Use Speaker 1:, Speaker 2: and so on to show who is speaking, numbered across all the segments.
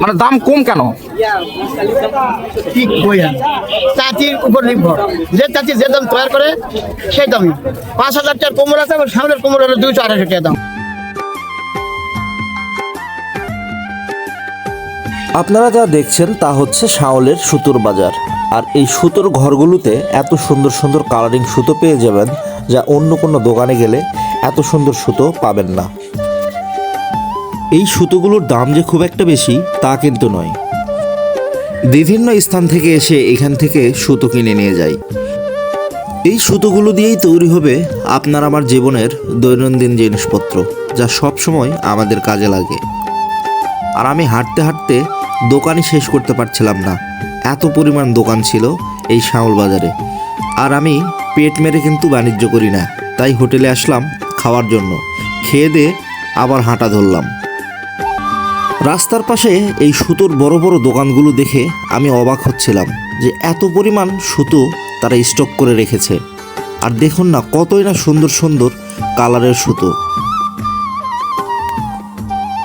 Speaker 1: মানে দাম কম কেন?
Speaker 2: চাচির উপর নির্ভর। যে চাচি যে দাম তৈরি করে সেই দামই। পাঁচ হাজার টাকার কোমর আছে এবং সামনের কোমর হলো দুইশো আড়াইশো টাকা দাম।
Speaker 3: আপনারা যা দেখছেন তা হচ্ছে শাওলের সুতোর বাজার। আর এই সুতোর ঘরগুলোতে এত সুন্দর সুন্দর কালারিং সুতো পেয়ে যাবেন যা অন্য কোনো দোকানে গেলে এত সুন্দর সুতো পাবেন না। এই সুতোগুলোর দাম যে খুব একটা বেশি, তা কিন্তু নয়। বিভিন্ন স্থান থেকে এসে এখান থেকে সুতো কিনে নিয়ে যায় এই সুতোগুলো দিয়েই তৈরি হবে আপনার আমার জীবনের দৈনন্দিন জিনিসপত্র, যা সব সময় আমাদের কাজে লাগে। আর আমি হাঁটতে হাঁটতে দোকানই শেষ করতে পারছিলাম না। এত পরিমাণ দোকান ছিল এই শাওল বাজারে। আর আমি পেট মেরে কিন্তু বাণিজ্য করি না, তাই হোটেলে আসলাম খাওয়ার জন্য। খেয়ে দিয়ে আবার হাঁটা ধরলাম। রাস্তার পাশে এই সুতোর বড় বড় দোকানগুলো দেখে আমি অবাক হচ্ছিলাম যে এত পরিমাণ সুতো তারা স্টক করে রেখেছে। আর দেখুন না, কতই না সুন্দর সুন্দর কালারের সুতো।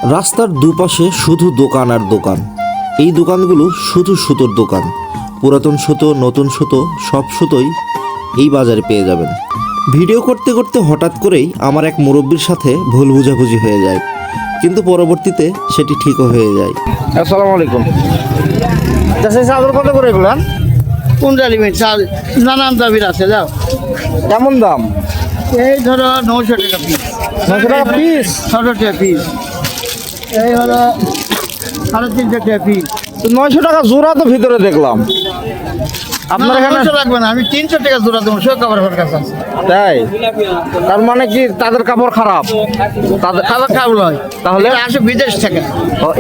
Speaker 3: রাস্তার দুপাশে শুধু দোকান আর দোকান। এই দোকানগুলো শুধু সুতোর দোকান। পুরাতন সুতো, নতুন সুতো, সব সুতোই এই বাজারে পেয়ে যাবেন। ভিডিও করতে করতে হঠাৎ করেই আমার এক মুরব্বীর সাথে ভুল বুঝাবুঝি হয়ে যায়। কিন্তু পরবর্তীতে সেটি ঠিকও হয়ে যায়।
Speaker 1: আসসালামু আলাইকুম। আচ্ছা চাদর কত করে এগুলো?
Speaker 2: কোনটা নেবেন চাল নানান দাবির আছে যাও।
Speaker 1: কেমন দাম?
Speaker 2: এই ধরো নশো টাকা পিস
Speaker 1: নশো টাকা পিস
Speaker 2: ছশো টাকা পিস এই ধরো সাড়ে তিনশো টাকা পিস
Speaker 1: নয়শো টাকা জোড়া তো ভিতরে দেখলাম। আপনার এখানে
Speaker 2: আমি তিনশো টাকা জোড়া দেবো কাপড় আমার কাছে
Speaker 1: তাই? তার মানে কি তাদের কাপড় খারাপ? তাদের
Speaker 2: নয়
Speaker 1: তাহলে?
Speaker 2: আসে বিদেশ থেকে।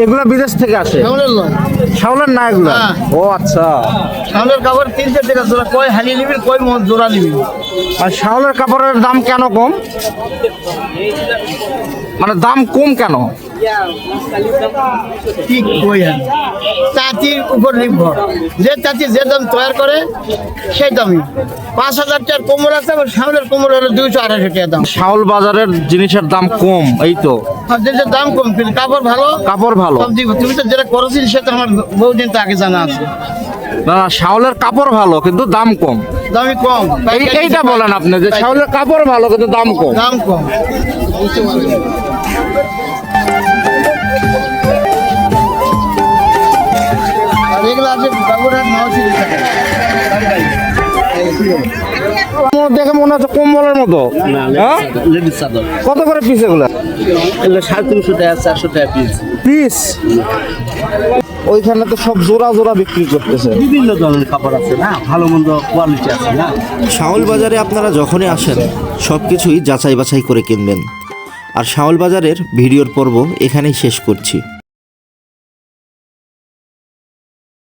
Speaker 1: এগুলা বিদেশ থেকে আসে? শাওলের না এগুলা?
Speaker 2: হ্যাঁ।
Speaker 1: ও আচ্ছা।
Speaker 2: কাপড় তিনশো টাকা জোড়া কই নিবি কই জোড়া নিবি?
Speaker 1: আর শাওলের কাপড়ের দাম কেন কম? মানে দাম কম কেন?
Speaker 2: কি কই চাচির উপর নির্ভর। যে চাচি যে দাম তৈরি করে সেই দামই। পাঁচ হাজার টাকার কোমর আছে এবং সামনের কোমর হলো দুইশো আড়াইশো টাকা দাম।
Speaker 1: শাওল বাজারের জিনিসের দাম কম এই তো।
Speaker 2: যে দাম কম কিন্তু কাপড় ভালো
Speaker 1: কাপড় ভালো।
Speaker 2: সব দিব তুমি তো যেটা করেছিল সেটা আমার বহুদিন তো আগে জানা আছে।
Speaker 1: না শাওলের কাপড় ভালো কিন্তু দাম কম।
Speaker 2: দামি কম।
Speaker 1: এই এইটা বলেন আপনি যে শাওলের কাপড় ভালো কিন্তু দাম কম।
Speaker 2: দাম কম।
Speaker 1: দেখে মনে হচ্ছে কম্বলের মতো। হ্যাঁ? কত করে পিস এগুলো?
Speaker 4: এগুলো সাড়ে তিনশো টাকা চারশো টাকা পিস
Speaker 1: পিস ওইখানে তো সব জোড়া জোড়া বিক্রি করতেছে।
Speaker 4: বিভিন্ন ধরনের কাপড় আছে না? ভালো মন্দ কোয়ালিটি আছে না?
Speaker 3: শাওল বাজারে আপনারা যখনই আসেন সব কিছুই যাচাই বাছাই করে কিনবেন। আর শাওল বাজারের ভিডিওর পর্ব এখানেই শেষ করছি।